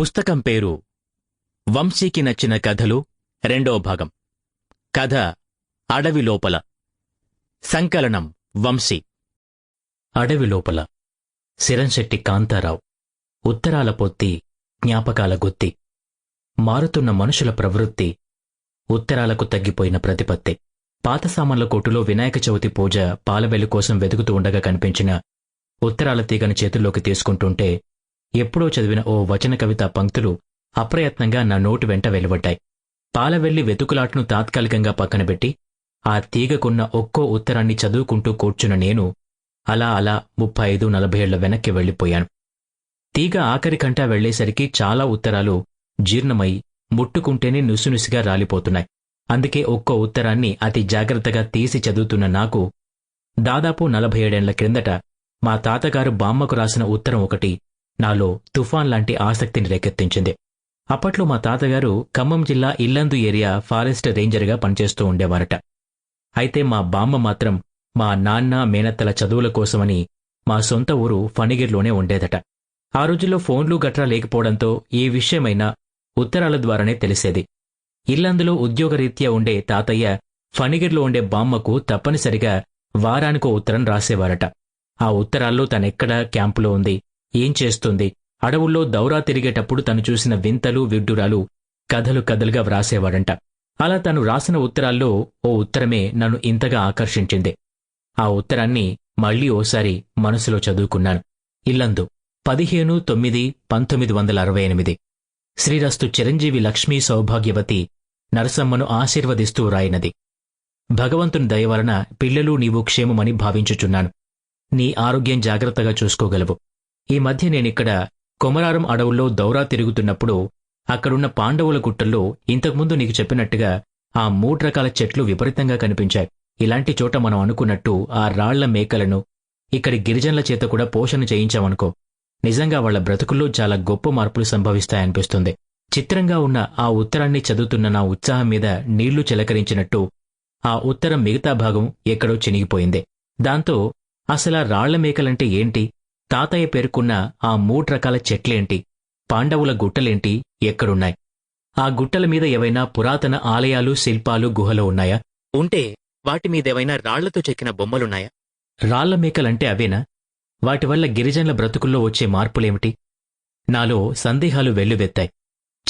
పుస్తకం పేరు వంశీకి నచ్చిన కథలు రెండో భాగం. కథ అడవి లోపల. సంకలనం వంశీ. అడవి లోపల. సిరంశెట్టి కాంతారావు. ఉత్తరాల పొత్తి జ్ఞాపకాల గుత్తి. మారుతున్న మనుషుల ప్రవృత్తి ఉత్తరాలకు తగ్గిపోయిన ప్రతిపత్తి. పాత సామాన్ల కొట్టులో వినాయక చవితి పూజ పాలబెల్లి కోసం వెతుకుతూ ఉండగా కనిపించిన ఉత్తరాల తీగను చేతుల్లోకి తీసుకుంటుంటే ఎప్పుడో చదివిన ఓ వచన కవిత పంక్తులు అప్రయత్నంగా నా నోటి వెంట వెలువడ్డాయి. పాలవెల్లి వెతుకులాటను తాత్కాలికంగా పక్కనబెట్టి ఆ తీగకున్న ఒక్కో ఉత్తరాన్ని చదువుకుంటూ కూర్చున్న నేను అలా అలా ముప్పై ఐదు నలభై ఏళ్ళ వెనక్కి వెళ్ళిపోయాను తీగ ఆఖరికంటా వెళ్ళేసరికి చాలా ఉత్తరాలు జీర్ణమై ముట్టుకుంటేనే నుసునుసిగా రాలిపోతున్నాయి. అందుకే ఒక్కో ఉత్తరాన్ని అతి జాగ్రత్తగా తీసి చదువుతున్న నాకు దాదాపు నలభై ఏడేళ్ళ క్రిందట మా తాతగారు బామ్మకు రాసిన ఉత్తరం ఒకటి నాలో తుఫాన్ లాంటి ఆసక్తిని రేకెత్తించింది. అప్పట్లో మా తాతగారు ఖమ్మం జిల్లా ఇల్లందు ఏరియా ఫారెస్ట్ రేంజర్గా పనిచేస్తూ ఉండేవారట. అయితే మా బామ్మ మాత్రం మా నాన్న మేనత్తల చదువుల కోసమని మా సొంత ఊరు ఫణిగిరిలోనే ఉండేదట. ఆ రోజుల్లో ఫోన్లు గట్రా లేకపోవడంతో ఏ విషయమైనా ఉత్తరాల ద్వారానే తెలిసేది. ఇల్లందులో ఉద్యోగరీత్యా ఉండే తాతయ్య ఫణిగిరిలో ఉండే బామ్మకు తప్పనిసరిగా వారానికో ఉత్తరం రాసేవారట. ఆ ఉత్తరాల్లో తనెక్కడ క్యాంపులో ఉంది? ఏం చేస్తుంది? అడవుల్లో దౌరా తిరిగేటప్పుడు తను చూసిన వింతలు విడ్డూరాలు కథలు కథలుగా వ్రాసేవాడంట. అలా తను రాసిన ఉత్తరాల్లో ఓ ఉత్తరమే నన్ను ఇంతగా ఆకర్షించింది. ఆ ఉత్తరాన్ని మళ్ళీ ఓసారి మనసులో చదువుకున్నాను. ఇల్లందు పదిహేను తొమ్మిది పంతొమ్మిది వందల అరవై ఎనిమిది. శ్రీరస్తు చిరంజీవి లక్ష్మీ సౌభాగ్యవతి నరసమ్మను ఆశీర్వదిస్తూ రాయినది. భగవంతుని దయ వలన పిల్లలు నీవు క్షేమమని భావించుచున్నాను. నీ ఆరోగ్యం జాగ్రత్తగా చూసుకోగలవు. ఈ మధ్య నేనిక్కడ కొమరారం అడవుల్లో దౌరా తిరుగుతున్నప్పుడు అక్కడున్న పాండవుల గుట్టల్లో ఇంతకుముందు నీకు చెప్పినట్టుగా ఆ మూడు రకాల చెట్లు విపరీతంగా కనిపించాయి. ఇలాంటి చోట మనం అనుకున్నట్టు ఆ రాళ్ళ మేకలను ఇక్కడి గిరిజనుల చేత కూడా పోషణ చేయించామనుకో నిజంగా వాళ్ళ బ్రతుకుల్లో చాలా గొప్ప మార్పులు సంభవిస్తాయనిపిస్తుంది. చిత్రంగా ఉన్న ఆ ఉత్తరాన్ని చదువుతున్న నా ఉత్సాహం మీద నీళ్ళు చిలకరించినట్టు ఆ ఉత్తరం మిగతా భాగం ఎక్కడో చినిగిపోయింది. దాంతో అసలా రాళ్ళ మేకలంటే ఏంటి? తాతయ్య పేర్కొన్న ఆ మూడు రకాల చెట్లేంటి? పాండవుల గుట్టలేంటి? ఎక్కడున్నాయి? ఆ గుట్టల మీద ఏవైనా పురాతన ఆలయాలు శిల్పాలు గుహలు ఉన్నాయా? ఉంటే వాటి మీదేవైనా రాళ్ళతో చెక్కిన బొమ్మలున్నాయా? రాళ్ళ మేకలంటే అవేనా? వాటి వల్ల గిరిజనుల బ్రతుకుల్లో వచ్చే మార్పులేమిటి? నాలో సందేహాలు వెల్లువెత్తాయి.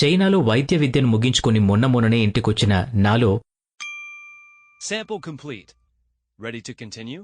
చైనాలో వైద్య విద్యను ముగించుకుని మొన్న మొన్ననే ఇంటికొచ్చిన నాలో Sample complete. Ready to continue?